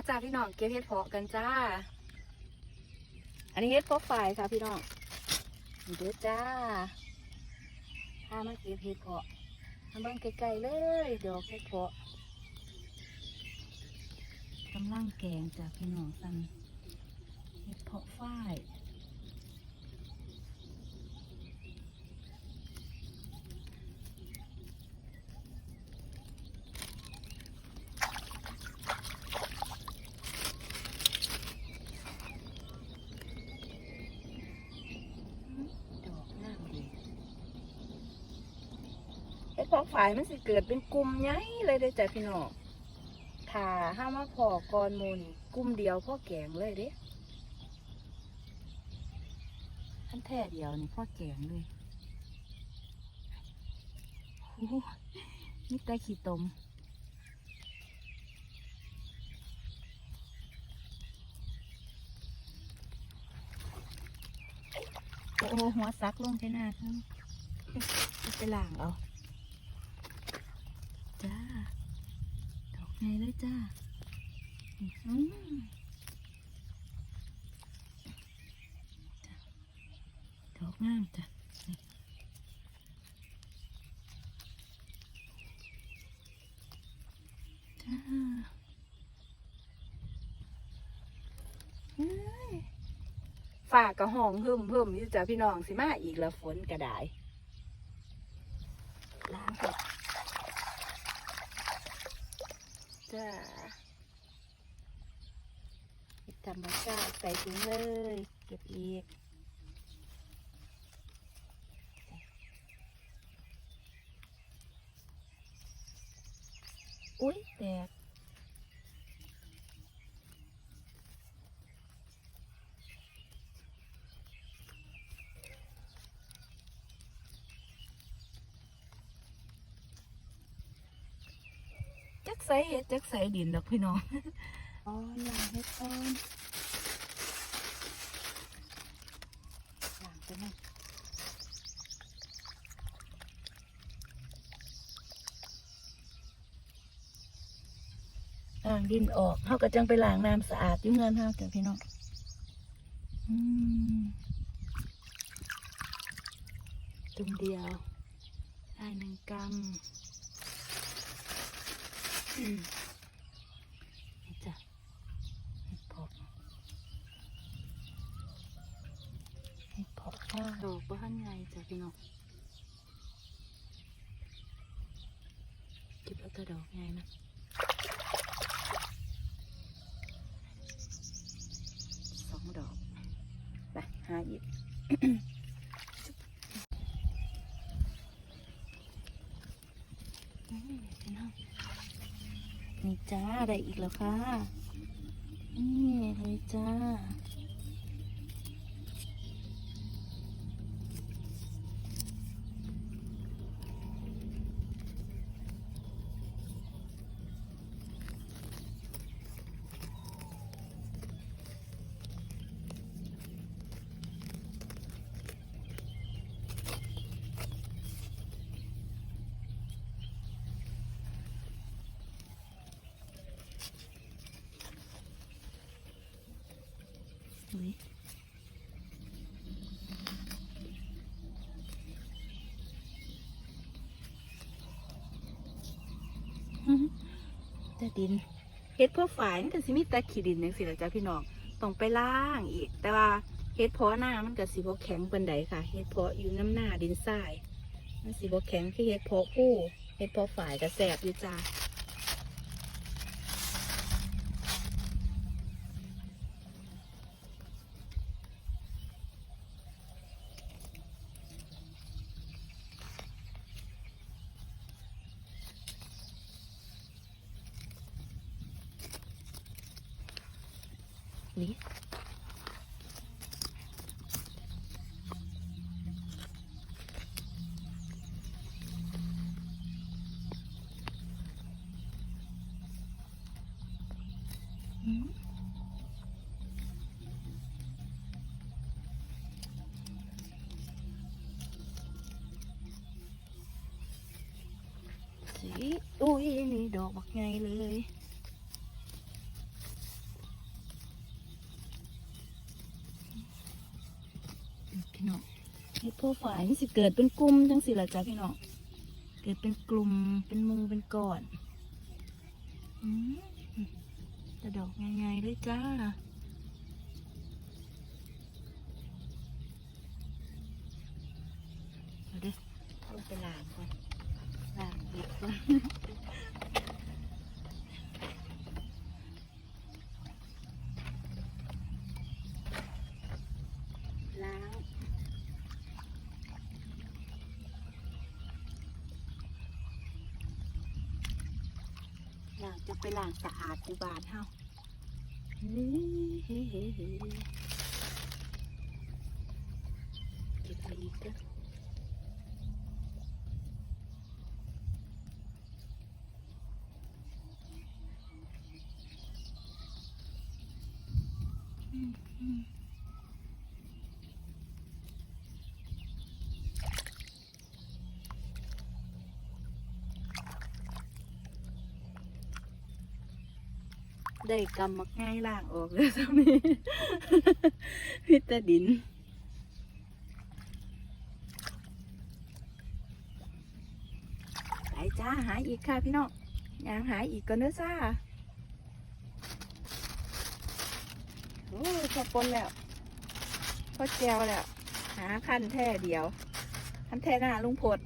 มาจ้าพี่น้องเก็บเห็ดเพาะกันจ้า อันนี้เห็ดเพาะฝ่ายค่ะพี่น้องนี่เด้อจ้าพามาเก็บเห็ดเพาะมาเบิ่งไกลๆเลยดอกเห็ดเพาะกำลังแกงจ้าพี่น้องสั่งเห็ดเพาะฝ่าย ดอกงามดี ไอ้พอฝ่ายมันสิเกิดเป็นกลุ่มใหญ่เลยเด้อจ้ะพี่น้องถ้าห้ามาพอกรหมูนี่กลุ่มเดียวพ่อแกงเลยเด้ขั้นแท่เดียวนี่พ่อแกงเลยโอ้โหนี่ไก่ขี้ตม โอ้โหหัวซักลงใช่หน้าทั้งไปล้างเอา ดอกไงเลยจ้าอื้อหือจ้ะดอกงามจ้ะจ้าฝากกระห้องเพิ่มเพิ่มอยู่จ้ะพี่น้องสิมาอีกแล้วฝนกระดายล้างก่อน จ้าเก็บธรรมชาติใส่ถุงเลย เก็บอีกอุ้ยแตก ใส่เห็ดจักใส่ดินดอกพี่น้องอ๋อล้างเห็ดก่อนล้างไปนั่นล้างดินออกเขาก็จังไปล้างน้ำสะอาดอยู่เงินเฮาจ้ะพี่น้องอืมจุ่มเดียวได้หนึ่งกำอืมนี่ จ้ะเห็ดเพาะเห็ดเพาะว่าดอกบ้านใหญ่จ้ะพี่น้องเก็บเอาแต่ดอกใหญ่นะสองดอกไปหาอีกนี่พี่น้อง นี่จ้าได้อีกแล้วค่ะ นี่เลยจ้า แต่ดินเฮ็ดพราะฝ่ายมันก็สิมีแต่ขี้ดินจังซี่ล่ะจ้ะพี่น้องต้องไปล้างอีก แต่ว่าเฮ็ดเพาะหน้ามันก็สิบ่แข็งปานใดค่ะเฮ็ดเพาะอยู่น้ำหน้าดินทรายมันสิบ่แข็งคือเฮ็ดเพาะผู้เฮ็ดเพาะฝ่ายก็แซ่บอยู่จ้า นี่อืมสีอุ้ยนี่ดอกบักไงเลย เฮ็ดโพฝายสิเกิดเป็นกลุ่มจังสิละจ้ะพี่น้องเกิดเป็นกลุ่มเป็นหมูเป็นก้อนอืมแต่ดอกง่ายๆเลยจ้าเดี๋ยวเด้อลงไปล้างก่อนล้างเห็ดก่อน ล้าง ล้าจะไปล้างสะอาดอยู่บ้านเฮาเฮ้เฮ้เฮ้เฮ้เก็บไปอีกเด้ออืม ได้กำมักง่ายล่างออกเลยสามีพิตาดิน ไปจ้าหาอีกค่ะพี่น้องยางหาอีกก่อนเด้อจ้าโอ้ยพอปนแล้วพอแจวแล้ว หาคันแท่เดียวคันแท่หน้าลุงพด